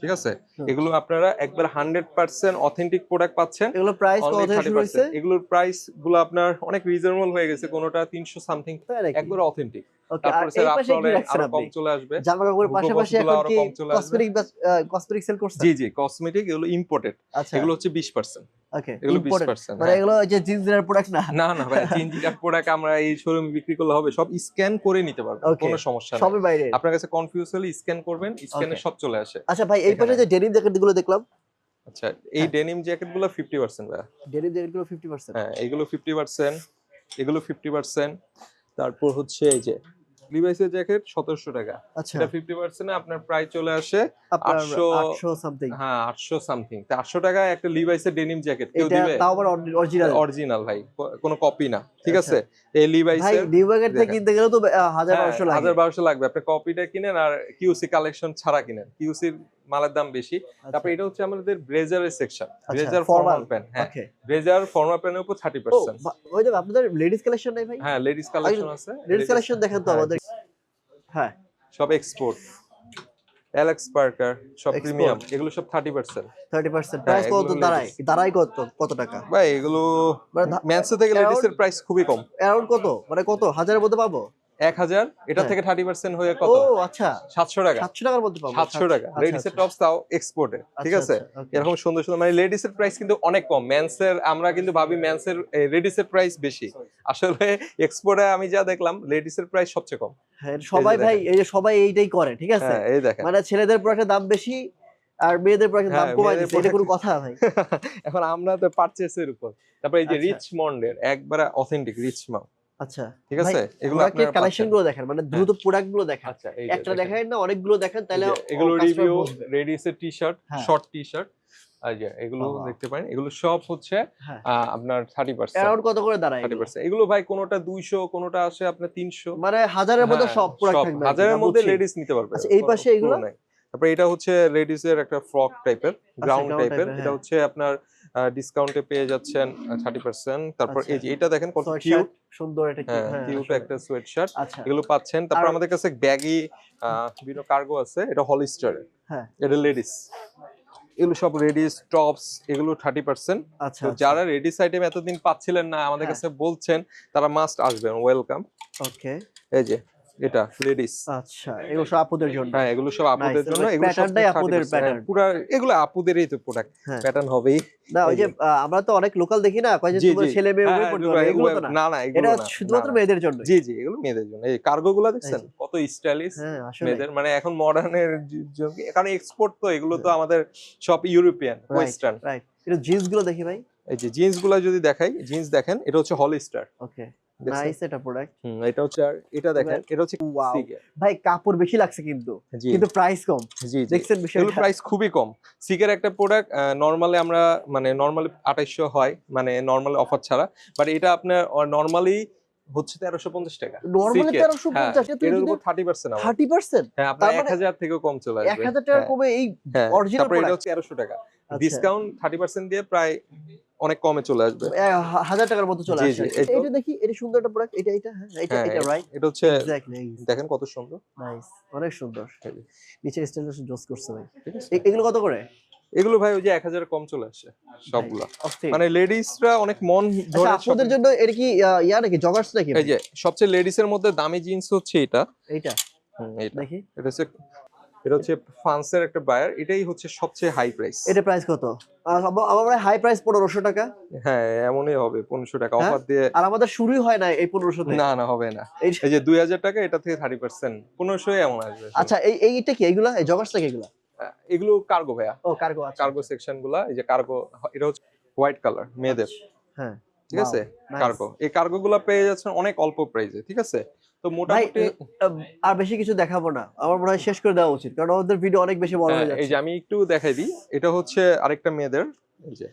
ঠিক আছে? এগুলো আপনারা একবার হান্ড্রেড পার্সেন্ট অথেন্টিক প্রোডাক্ট পাচ্ছেন।
এগুলো প্রাইস কত
only
থেকে
30%,
শুরু হয়েছে
এগুলোর প্রাইসগুলো আপনার অনেক রিজনেবল হয়ে গেছে কোনোটা তিনশো সামথিং একবার অথেন্টিক তারপর
এই
রাফ
পাশে কি
ররেন
রাখছেন আরও
কম চলে আসবে।
জামা কাপড়ের পাশাপাশি এখন কি
কম চলে আসবে।
কসমেটিক কসমেটিক সেল করছেন?
জি জি কসমেটিক এগুলো ইম্পোর্টেড
আচ্ছা।
এগুলো হচ্ছে
ওকে
এগুলো
মানে এগুলো যে জিন্সের প্রোডাক্ট না?
না না ভাই প্রোডাক্ট আমরা এই শোরুমে বিক্রি করলে হবে সব স্ক্যান করে নিতে পারবেন. কোনো সমস্যা নেই।
সবই বাইরে।
আপনার কাছে কনফিউজ হলে স্ক্যান করবেন স্ক্যানে সব চলে আসে।
আচ্ছা ভাই এই পাশে যে ডেনিম জ্যাকেটগুলো দেখলাম।
আচ্ছা এই
হ্যাঁ।
ডেনিম
জ্যাকেটগুলো পার্সেন্ট
হ্যাঁ এগুলো ফিফটি পার্সেন্ট এগুলো ফিফটি পার্সেন্ট তারপর হচ্ছে এই যে লিভাইসের জ্যাকেট সতেরোশো টাকা।
আচ্ছা।
এটা ফিফটি পার্সেন্ট আপনার প্রায় চলে আসে
আপনার
800
আটশো সামথিং
হ্যাঁ আটশো সামথিং তা আটশো টাকায় একটা লিভাইসের ডেনিম জ্যাকেট কেউ
এটা
দিবে?
তাও আবার অরিজিনাল
অরিজিনাল ভাই কোনো কপি না ঠিক
আচ্ছা।
আছে? এই
ভাই
লিভাইসের
নিউ জ্যাকেট থেকে কিনতে গেলে তো হাজার বারোশো
হাজার বারোশো লাগবে। আপনি কপিটা কিনেন আর কিউসি কালেকশন ছাড়া কিনেন। কিউসির মালের দাম বেশি। তারপর এটা হচ্ছে আমাদের ব্লেজারের সেকশন ব্লেজার
আচ্ছা।
ফর্মাল প্যান্ট হ্যাঁ। ব্লেজার ফর্মাল প্যান্টের উপর থার্টি
ও
পার্সেন্ট
বা- ওই যে আপনাদের লেডিস কালেকশন নাই ভাই?
হ্যাঁ লেডিস কালেকশন আছে।
লেডিস কালেকশন দেখেন তো
হ্যাঁ।
আমাদের। হ্যাঁ।
সব এক্সপোর্ট এলেক্স পার্কার সব প্রিমিয়াম এগুলো সব থার্টি পার্সেন্ট
থার্টি পার্সেন্ট
হ্যাঁ,
প্রাইস কত? দাঁড়ায়। দাঁড়ায় কত? কত টাকা?
ভাই এগুলো
মানে
ম্যানসো থেকে
Around-
লেডিস এর প্রাইস খুবই কম।
অ্যারাউন্ড কত? মানে কত? হাজারের মধ্যে পাবো?
এক হাজার এটা
হ্যাঁ।
থেকে থার্টি পার্সেন্ট হয়ে কত?
ও আচ্ছা।
সাতশো টাকা।
সাতশো টাকার মধ্যে পাবো।
সাতশো টাকা।
আচ্ছা,
লেডিস এর
আচ্ছা।
টপস তাও এক্সপোর্টে ঠিক
আচ্ছা,
আছে?
আচ্ছা,
এরকম সুন্দর সুন্দর মানে লেডিস এর প্রাইস কিন্তু অনেক কম। মেন্স এর আমরা কিন্তু ভাবি মেন্স এর লেডিস এর প্রাইস বেশি। আসলে এক্সপোর্টে আমি যা দেখলাম লেডিস এর প্রাইস সবচেয়ে কম।
হ্যাঁ সবাই ভাই এই যে সবাই এইটাই করে ঠিক আছে?
হ্যাঁ এই দেখেন।
মানে ছেলেদের প্রোডাক্টের দাম বেশি আর মেয়েদের প্রোডাক্টের দাম কমাই দিচ্ছে। এটা কোনো কথা ভাই।
এখন আমরা তো পারচেসের উপর। তারপরে এই যে
আচ্ছা।
রিচ মন্ডের একবারে অথেন্টিক রিচ মাউ
আচ্ছা
ঠিক আছে? এগুলো আপনারা
কালেকশনগুলো দেখেন? মানে দ্রুত প্রোডাক্টগুলো দেখেন।
আচ্ছা
একটা
দেখেন।
না অনেকগুলো দেখেন তাহলে
এগুলো রিভিউ
বুঝবে।
রেডিস এর টি শার্ট
হ্যাঁ।
শর্ট টি শার্ট আর এগুলো দেখতে পারেন। এগুলো সব হচ্ছে
হ্যাঁ।
আপনার
কত করে দাঁড়ায় এগুলো?
ভাই কোনোটা আসে আপনার তিনশো।
মানে হাজারের মধ্যে
হ্যাঁ,
সব প্রোডাক্ট থাকবে
হাজারের মধ্যে লেডিস নিতে পারবে।
আচ্ছা, এই পাশে এগুলো?
তারপরে এটা হচ্ছে লেডিস এর একটা ফ্রক টাইপের গ্রাউন্ড টাইপের এটা
হ্যাঁ।
হচ্ছে আপনার ডিসকাউন্টে পেয়ে যাচ্ছেন থার্টি পার্সেন্ট তারপর
আচ্ছা।
এই যে এটা দেখেন কত কিউট
সুন্দর এটা কি
হ্যাঁ
হ্যাঁ
কিউট একটা সোয়েট শার্ট
আচ্ছা।
এগুলো পাচ্ছেন। তারপর আমাদের কাছে ব্যাগি বিভিন্ন কার্গো আছে। এটা হলিস্টারের
হ্যাঁ।
এটা লেডিস এগুলো সব রেডিস টপস এগুলো থার্টি পার্সেন্ট
আচ্ছা
তো যারা রেডিস আইটেম এতদিন পাচ্ছিলেন না আমাদের
হ্যাঁ।
কাছে বলছেন তারা মাস্ট আসবেন। ওয়েলকাম
ওকে
এই যে এটা লেডিস
আচ্ছা এগুলো সব আপুদের জন্য।
হ্যাঁ এগুলো সব আপুদের জন্য এগুলো সব
pattern টাই
30%
আপুদের
হ্যাঁ,
pattern।
পুরা এগুলো আপুদেরই তো প্রোডাক্ট
হ্যাঁ।
প্যাটার্ন হবেই।
না ওই যে। আমরা তো অনেক লোকাল দেখি না কয় যে। ছেলে মেয়ে
হ্যাঁ,
উভয় পড়তে
এগুলো-
পারবে, এগুলো তো না।
না না
এটা শুধুমাত্র। মেয়েদের জন্য
জি জি এগুলো মেয়েদের জন্য। এই কার্গো গুলা দেখছেন? কত স্টাইলিশ
হ্যাঁ আসলে।
মেয়েদের মানে এখন মডার্নের কারণ এক্সপোর্ট তো এগুলো তো আমাদের সব ইউরোপিয়ান ওয়েস্টার্ন
রাইট এটা জিন্সগুলো দেখি ভাই।
এই যে জিন্সগুলা যদি দেখাই জিন্স দেখেন এটা হচ্ছে হলিস্টার
ওকে নাইস এটা প্রোডাক্ট
হুম এটা হচ্ছে আর এটা দেখেন এটা হচ্ছে
ওয়াও ভাই কাপড় বেশি লাগছে কিন্তু। কিন্তু প্রাইস কম।
জি
দেখছেন বিষয়টা?
প্রাইস খুবই কম। সিকের একটা প্রোডাক্ট নরমালি আমরা মানে নরমালি আঠাইশশো হয় মানে নর্মালি অফার ছাড়া। বাট এটা আপনার নর্মালি হচ্ছে তেরোশো পঞ্চাশ টাকা।
নরমালি
Seagate,
তেরোশো
হ্যাঁ,
পঞ্চাশ
উপর থার্টি পার্সেন্ট
থার্টি পার্সেন্ট
হ্যাঁ আপনার
তার
এক
মানে
হাজার থেকেও কম চলে
এক
আসবে
হাজার টাকা
হ্যাঁ,
কমে এই
হ্যাঁ তারপরে এটা হচ্ছে তেরোশো টাকা।
আচ্ছা,
ডিসকাউন্ট থার্টি পার্সেন্ট দিয়ে প্রায় অনেক কমে চলে আসবে।
হাজার টাকার মতো চলে
জি,
আসে
জি, এই তো-
এটা দেখি এটা সুন্দর একটা প্রোডাক্ট এটা এটা হ্যাঁ এটা
হ্যাঁ,
এটা রাইট
এটা হচ্ছে দেখেন কত সুন্দর।
নাইস অনেক সুন্দর।
এই যে,
নিচের স্টাইল জোস করছে ভাই। এগুলো কত করে?
এগুলো ভাই ওই যে এক হাজার কম চলে আসে সবগুলা। মানে লেডিসরা অনেক মন
আচ্ছা
ধরে
আপনাদের জন্য এটা কি ইয়া নাকি জগার্স নাকি?
এই যে সবচেয়ে লেডিস এর মধ্যে দামি জিন্স হচ্ছে এটা।
এইটা? দেখি।
এটা হচ্ছে এটা হচ্ছে ফ্রান্সের একটা বায়ার এটাই হচ্ছে সবচেয়ে হাই প্রাইস
এটা প্রাইস কত? আমার হাই প্রাইস পনেরোশো টাকা।
হ্যাঁ এমনই হবে পনেরোশো টাকা
হ্যাঁ?
অফার দিয়ে
আর আমাদের শুরুই হয় না এই পনেরোশোতে।
না না হবে না।
এই
যে দুই হাজার টাকা এটা থেকে থার্টি পার্সেন্ট পনেরোশো এমন আসবে।
আচ্ছা এই এইটা কি এগুলা এই জগার্স নাকি এগুলা?
এগুলো কার্গো ভাইয়া।
ও কার্গো আছে
কার্গো সেকশনগুলা এই যে কার্গো এটা হচ্ছে হোয়াইট কালার মেয়েদের।
হ্যাঁ।
ঠিক আছে? কার্গো এই কার্গো গুলা পেয়ে যাচ্ছেন অনেক অল্প প্রাইসে ঠিক আছে? তো মোটামুটি
আর বেশি কিছু দেখাবো না। আমার মনে হয় শেষ করে দেওয়া উচিত কারণ আমাদের ভিডিও অনেক বেশি বড়
হয়ে
হয়ে
এই যে আমি একটু দেখাই দিই। এটা হচ্ছে আরেকটা মেয়েদের এই যে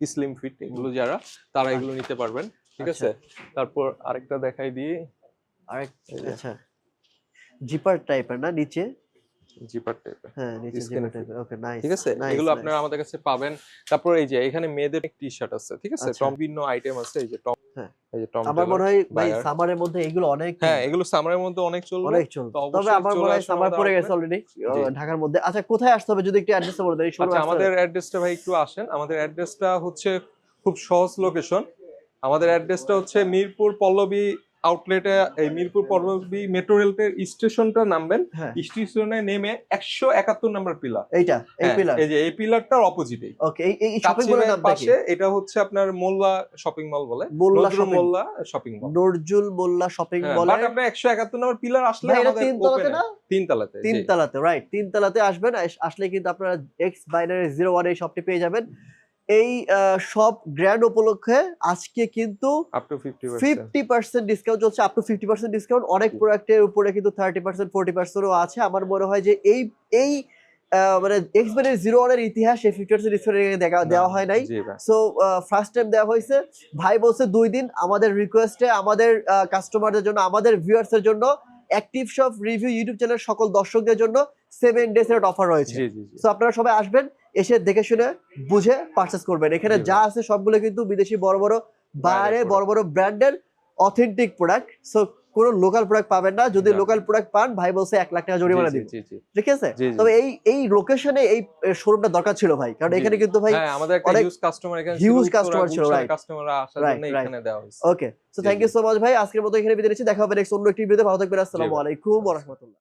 স্লিম ফিট এগুলো যারা তারা এগুলো নিতে পারবেন ঠিক
আচ্ছা।
আছে? তারপর আরেকটা দেখাই দিই।
আরেক
এই যে।
আচ্ছা। জিপার টাইপের না নিচে?
জিপার টাইপের
হ্যাঁ জিপার টাইপের ওকে নাইস
ঠিক আছে? এগুলো আপনারা আমাদের কাছে পাবেন। তারপর এই যে এখানে মেয়েদের টি শার্ট আছে ঠিক আছে?
আচ্ছা।
টম আইটেম আছে। এই যে টম
হ্যাঁ।
এই যে টম
আমার মনে হয় ভাই সামারের মধ্যে এগুলো অনেক
হ্যাঁ এগুলো সামারের মধ্যে অনেক চলবে।
অনেক চলবে। তবে আমার মনে হয় সামার পড়ে গেছে অলরেডি ঢাকার মধ্যে। আচ্ছা কোথায় আসতে হবে? যদি একটু অ্যাড্রেসটা বলে দেন
আচ্ছা আমাদের? অ্যাড্রেসটা ভাই একটু আসেন। আমাদের অ্যাড্রেসটা হচ্ছে খুব সহজ লোকেশন আমাদের অ্যাড্রেসটা হচ্ছে মিরপুর পল্লবী আউটলেটে এই মিরপুর পর্বতী মেট্রো রেলের স্টেশনটা নামবেন।
হ্যাঁ।
স্টেশনে নেমে একশো একাত্তর নাম্বার পিলার।
এইটা এই পিলার?
এই যে এই পিলারটার অপোজিটে
ওকে এই শপিং মলের নামটা কি
পাশে এটা হচ্ছে আপনার মোল্লা শপিং মল বলে।
Molla
Molla shopping mall
Nazrul Molla shopping মলে
বাট আপনার একশো একাত্তর নম্বর পিলার আসলে আমাদের
তিন তলাতে না?
তিন তালাতে
তিন তলাতে রাইট তিন তলাতে আসবেন আসলে কিন্তু আপনারা এক্স বাইনারি জিরো ওয়ান এই শপটি পেয়ে যাবেন। এই সব গ্র্যান্ড উপলক্ষে আজকে কিন্তু
ফিফটি
পার্সেন্ট ডিসকাউন্ট চলছে up to fifty percent discount অনেক প্রোডাক্টের উপরে কিন্তু থার্টি পার্সেন্ট ফোর্টি পার্সেন্টও আছে। আমার মনে হয় যে এই এই মানে এক্স বাইনারি জিরো ওয়ানের ইতিহাস এই ফিফটি ডিসকাউন্ট দেখা দেওয়া হয় নাই। সো ফার্স্ট টাইম দেওয়া হয়েছে। ভাই বলছে দুই দিন আমাদের রিকোয়েস্টে আমাদের কাস্টমারদের জন্য আমাদের ভিউয়ার্সের জন্য active shop review YouTube channel সকল দর্শকদের জন্য সেভেন ডেজ এর অফার রয়েছে। সো আপনারা সবাই আসবেন। এসে দেখে শুনে বুঝে পারচেস করবেন। এখানে যা আছে সবগুলো কিন্তু বিদেশি বড় বড় বাইরে। বড় বড় ব্র্যান্ডের অথেন্টিক প্রোডাক্ট সো কোনো লোকাল প্রোডাক্ট পাবেন না। যদি লোকাল প্রোডাক্ট পান ভাই বলছে এক লাখ টাকা জরিমানা
জি
ঠিক আছে। তবে এই এই লোকেশনে এই শোরুমটা দরকার ছিল ভাই। কারণ এখানে কিন্তু ভাই
হ্যাঁ আমাদের একটা হিউজ কাস্টমার এখানে
huge customer ছিল, right.
কাস্টমাররা আসার জন্য এখানে দেওয়া হয়েছে।
Okay so thank you so much ভাই। আজকের মতো এখানে বিদায় নিচ্ছি। দেখা হবে নেক্সট অন্য একটি ভিডিওতে ভালো থাকবেন। আসসালামু। আলাইকুম ওয়া রাহমাতুল্লাহ।